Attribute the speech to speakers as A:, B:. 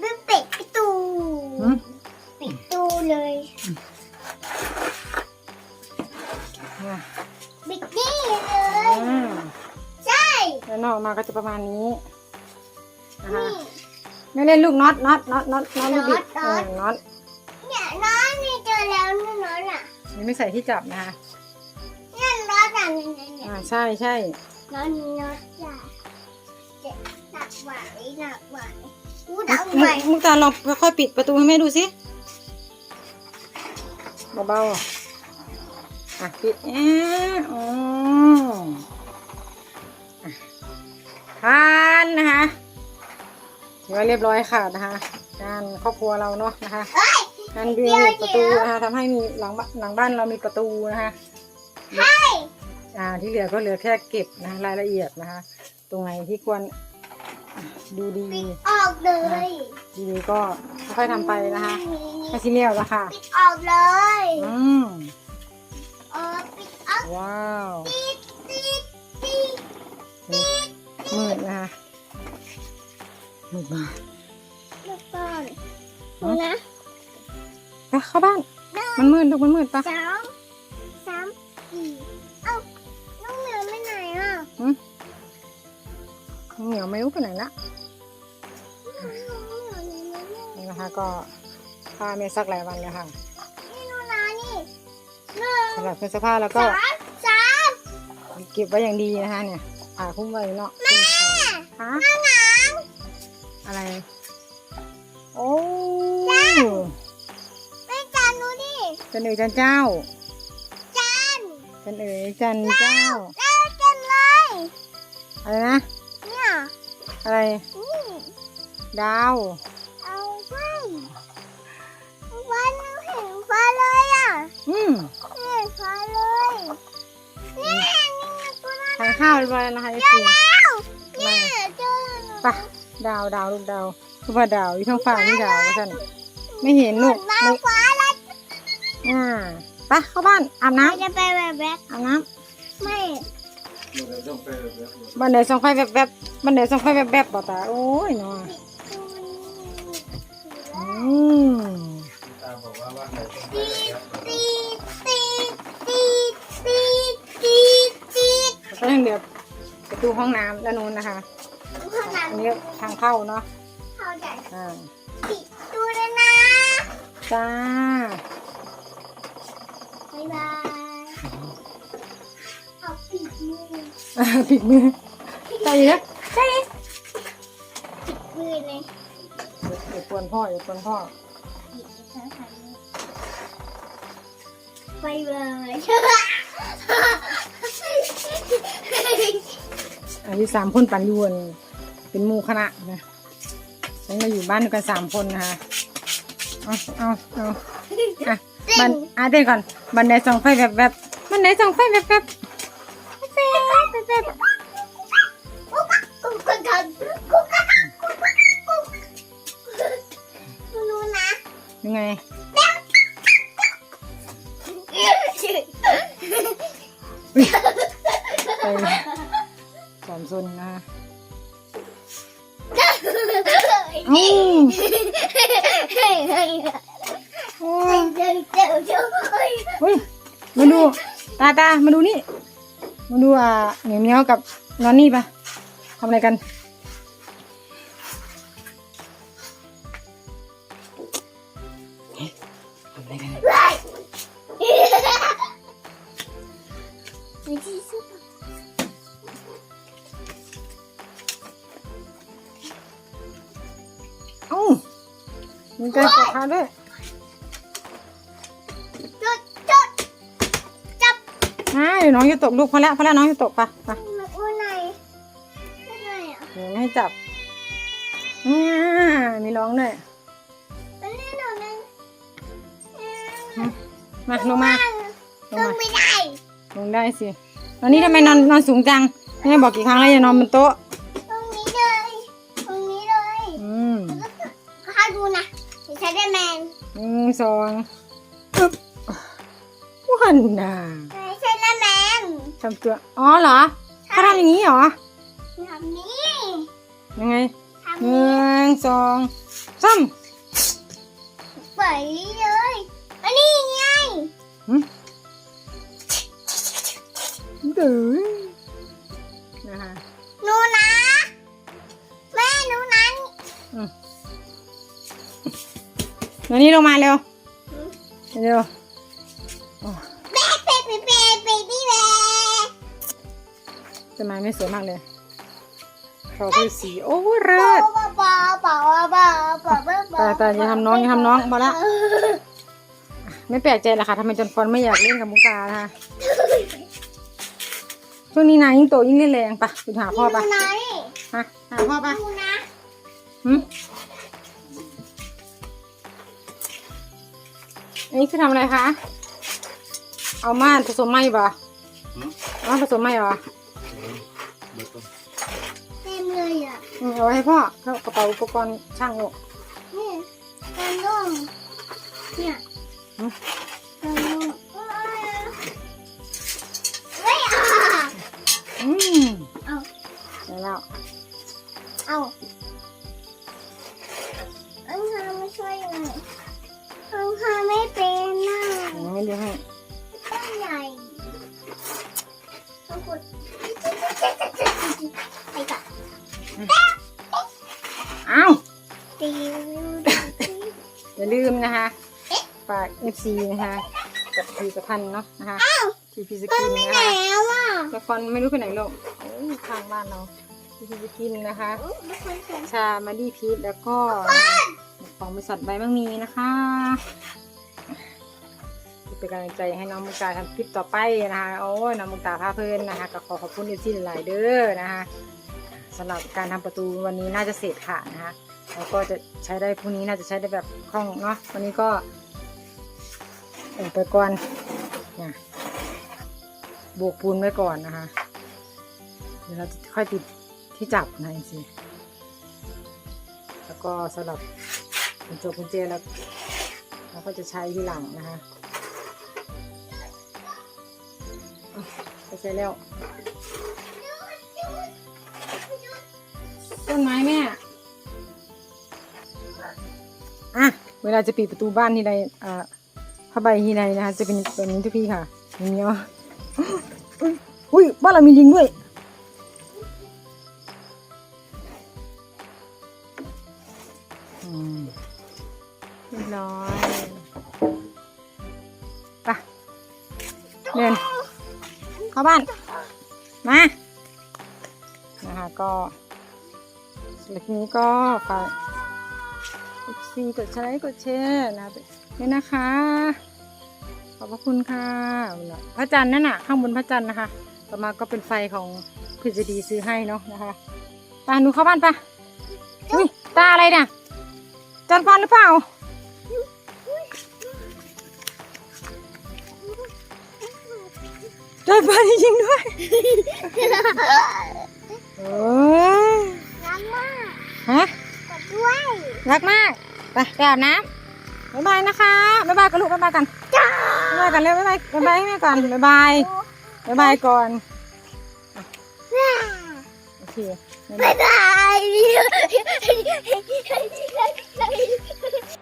A: ไม่ปิดประตู
B: หืม
A: ปิดตู้เลย
B: อะ
A: ปิดนี่เลย
B: อ่า
A: ใช่
B: แล้วนอกมาก็จะประมาณนี้นะคะ
A: นี่
B: ไม่เล่นลูกน็อตน็อตน็อตน็อตน็อตลูกบิด
A: น็
B: เอ
A: อ
B: อ
A: ต
B: น็อต
A: เนี่ยน้องนี่เจอแล้วนี่น้องอะ
B: นี่ไม่ใส่ที่จับนะคะ
A: เนี่ยน้องอะเนี่ยเนี่ยเนี่ย
B: อ่าใช่ใช่
A: น้องน้องจ้ะเจ็บหนักไหวหนักไหวอู้หนั กไหว
B: มุกตาลองค่อยๆปิดประตูให้แม่ดูสิเบาๆอะปิดอ่าอ๋ออะผ่านนะคะถือว่าเรียบร้อยค่ะนะคะงานครอบครัวเราเนาะนะคะ
A: เฮ้ย
B: งานบิวมีประตูนะคะทำให้มีหลังบ้านหลังบ้านเรามีประตูนะคะ
A: ใช่
B: อ่าที่เหลือก็เหลือแค่เก็บนะรายละเอียดนะคะ ตรงไหนที่ควร ดูดี
A: ปิดออกเลย
B: ดีก็ค่อยๆทำไปนะคะ
A: นี่
B: ไม่ซีเรียสแล้วค่ะ
A: ปิดออกเลย
B: อืม
A: เออปิดออก
B: ว้าว
A: ติดติดติด
B: มืดนะคะมืดมาก
A: ลูกบอลดูนะ
B: ไปเข้าบ้าน มันมืดลูกมันมืดปะ
A: สามสามสี่เอ้าน้องเหนือไปไหนอะ
B: หืมเหนียวไม่รู้ไปไหนละ
A: น้องเหนืออยู่ไหนเนี่ย
B: นี่นะคะก็ผ้าเมซักหลายวันแล้วค่ะ
A: นี่นูนานี่หนึ่ง
B: สำหรับเครื่องซักผ้าแล้วก็
A: สามสาม
B: เก็บไว้อย่างดีนะคะเนี่ยผ่าคุ้มไว้เนาะคุ้มเขาฮะ
A: หน้าหนาว
B: อะไร โอ้
A: ไปจานดูดิ
B: จันเอ๋ยจันเจ้า
A: จาน
B: จันเอ๋ยจันเจ้า
A: แล้วเต็มเลย
B: อะไรนะ
A: เนี่ย
B: อะไร
A: นี่
B: ดาว
A: อะ
B: อืม
A: เห็นฟ้าเลยเนี่ยนี่ไงกูน่า
B: ทานข้าวเรียบร้อยแล้วนะคะไอ
A: เจอ
B: ซี
A: แล้วเนี่ยเจอแล้ว
B: ไปดาวดาวลูกดาวคือว่าดาวอยู่ท้องฟ้านี่ดาวท่านไม่เห็นลูก
A: มา
B: ลูก
A: ฟ้าแล้ว
B: อ่าไปเข้าบ้านอาบน้
A: จะไปแบบแบบำ
B: อาบน้
A: ไม่ำ
B: บันไดส่องไฟแวบๆบบันไดส่องไฟแวบๆบ่ตาโอ้ยเนาะอืม
C: ตาบอกว่าว่าไหนต้องไป
A: ตีตี
C: แบบ
B: ก็ยังเดี๋ยวประตูห้องน้ำด้านนู้นนะคะ
A: ข้างหลัง
B: อันนี้ทางเข้าเนาะ
A: เขาใหญ่
B: อ่า
A: ปิดดูเลยนะ
B: จ้า
A: บ๊ายบาย เอาปิดมือ
B: อ่าปิดมือใจเย็นใจเย็น
A: ปิดมือเลย
B: อย่าปวนพ่ออย่าปวนพ่อ
A: ปิดทั้งคันนี้บ๊ายบาย
B: อายุสามคนปันยวนเป็นหมู่คณะนะฉันมาอยู่บ้านกันสามคนนะคะเอาเอาเอาอะบันอะเต้นก่อนบันไดส่องไฟแบบแบบบันไดส่องไฟแบบแบบ
A: เป๊ะเป๊ะเป๊ะกุ๊กกุ๊กกุ๊กกุ๊กกุ๊กกุ๊กกุ๊กดูนะ
B: ยังไง เฮ้ยมาดูตาตามาดูนี่ มาดูอะเหนียวเหนียวกับนอนนี่ปะทำอะไรกัน ทำอะไรกัน มีการกดเท้าด้วย
A: จุดจุดจับ
B: อ่าเดี๋ยวน้องจะตกลูกพอแล้วพอแล้วน้องจะตกปะปะ
A: มันไหนไม่ไหนอะ
B: เดี๋ยวไม่ให้จับอ่ามีร้องด้วย
A: มันเล่นหนูนึง
B: มาลงมาล
A: ล
B: ง
A: ง
B: มา
A: ไม่ได้
B: ลงได้สิวันนี้ทำไมนอนนอนสูงจังแม่บอกกี่ครั้งแล้วอย่านอนบนโต๊ะ
A: เดี๋ยวใช้ได้แมน
B: หนึ่งสองปึ๊บวันน่ะ
A: ใช้ได้แมน
B: ทำตัวอ๋อเหรอเขาทำอย่างนี้เหรอ
A: ทำนี้
B: ยังไง
A: ทำ
B: ห
A: นี้
B: นึ่งสองซ้
A: ไปเลยอันนี้ไงำ
B: หืมดื้อนะคะ
A: หนูนะแม่หนูนั้น
B: วั นนี้ลงมาเร็ว เร็วโอ้
A: แม่เป็ดเป็ดเป็ดเป็ดนี่แม่
B: ต้นไม้ไม่สวยมากเลยเขาคือสีโอ้เลิศ
A: ป่าป่าป่าป่าป่าป่าป่า
B: แต่แต่อย่าทำน้องอย่าทำน้องพอละไม่แปลกใจหรอกค่ะทำไมจนฟอนไม่อยากเล่นกับมุกตานะคะช่วงนี้นายยิ่งโตยิ่งเล่นแรงปะไปหาพ่อปะ
A: หนูไหน
B: ฮะหาพ่อปะ
A: หนู
B: อันนี้คือทำอะไรคะ เอาม่านผสมไหมปะ
C: หืม
B: เอาม่านผสมไหมปะ
C: เบิดก่อน
A: เต็มเลยอะ
B: อืมเอาไว้ให้พ่อเข้ากระเป๋าอุปกรณ์ช่างลูก
A: นี่กันนุ่งเนี่ย
B: FC นะคะกับพีกับพันเนาะนะคะทีพีส
A: ต้
B: กิ
A: น
B: น
A: ไม่
B: นะ
A: ไหน
B: คะ
A: แล้วอะ
B: ละครไม่รู้ไปไหนหรอกโอ้ยข้างบ้านเราทีพีสกินนะคะ
A: อุ๊ยทุกคนเห็น
B: ชามาดีพีชแล้วก็ของบริษัทใบมังมีนะคะเป็นกำลังใจให้น้องมุกตาทำคลิปต่อไปนะคะโอ้ยน้องมุกตาพาเพลินนะคะก็ขอขอบคุณอีกที่หลายๆเด้อนะคะสำหรับการทำประตูวันนี้น่าจะเสร็จค่ะนะคะแล้วก็จะใช้ได้พรุ่งนี้น่าจะใช้ได้แบบคล่องเนาะวันนี้ก็ เออไปก่อนนะโบกปูนไว้ก่อนนะคะ เดี๋ยวเราจะค่อยติดที่จับนะจริงแล้วก็สำหรับกุญแจกุญแจแล้วเราก็จะใช้ที่หลังนะคะไปใช้แล้ว ต้นไม้แม่อะเวลาจะปิดประตูบ้านที่ใดอ่า ผ้าใบที่ใดนะคะ จะเป็นแบบนี้ทุกพี่ค่ะอย่างเงี้ยอุ๊ยอุ้ยบ้านเรามีลิงด้วยอืมเรียบร้อยไปเดินเข้าบ้าน มา นะคะก็สำหรับนี้ก็ฝากกดซีกดใช้กดแชร์นะ ด้วยนะคะ ขอบพระคุณค่ะพระจันทร์นั่นน่ะ ข้างบนพระจันทร์นะคะ ต่อมาก็เป็นไฟของพิจดีซื้อให้เนาะนะคะ ตาหนูเข้าบ้านปะอุ้ยตาอะไรเนี่ยจันฟันหรือเปล่าจันฟันจริงๆด้วยโอ้ย
A: น้ำมาก
B: ฮะ
A: กดด้วย
B: รักมากไปไปอาบน้ำ บ๊ายบายนะคะบ๊ายบายกันลูกบ๊ายบายกันบ๊ายบายกันเร็วบ๊ายบายบ๊ายบายให้แม่ก่อนบ๊ายบายบ๊ายบายก่อนโอเคบ๊ายบาย
A: บ๊ายบาย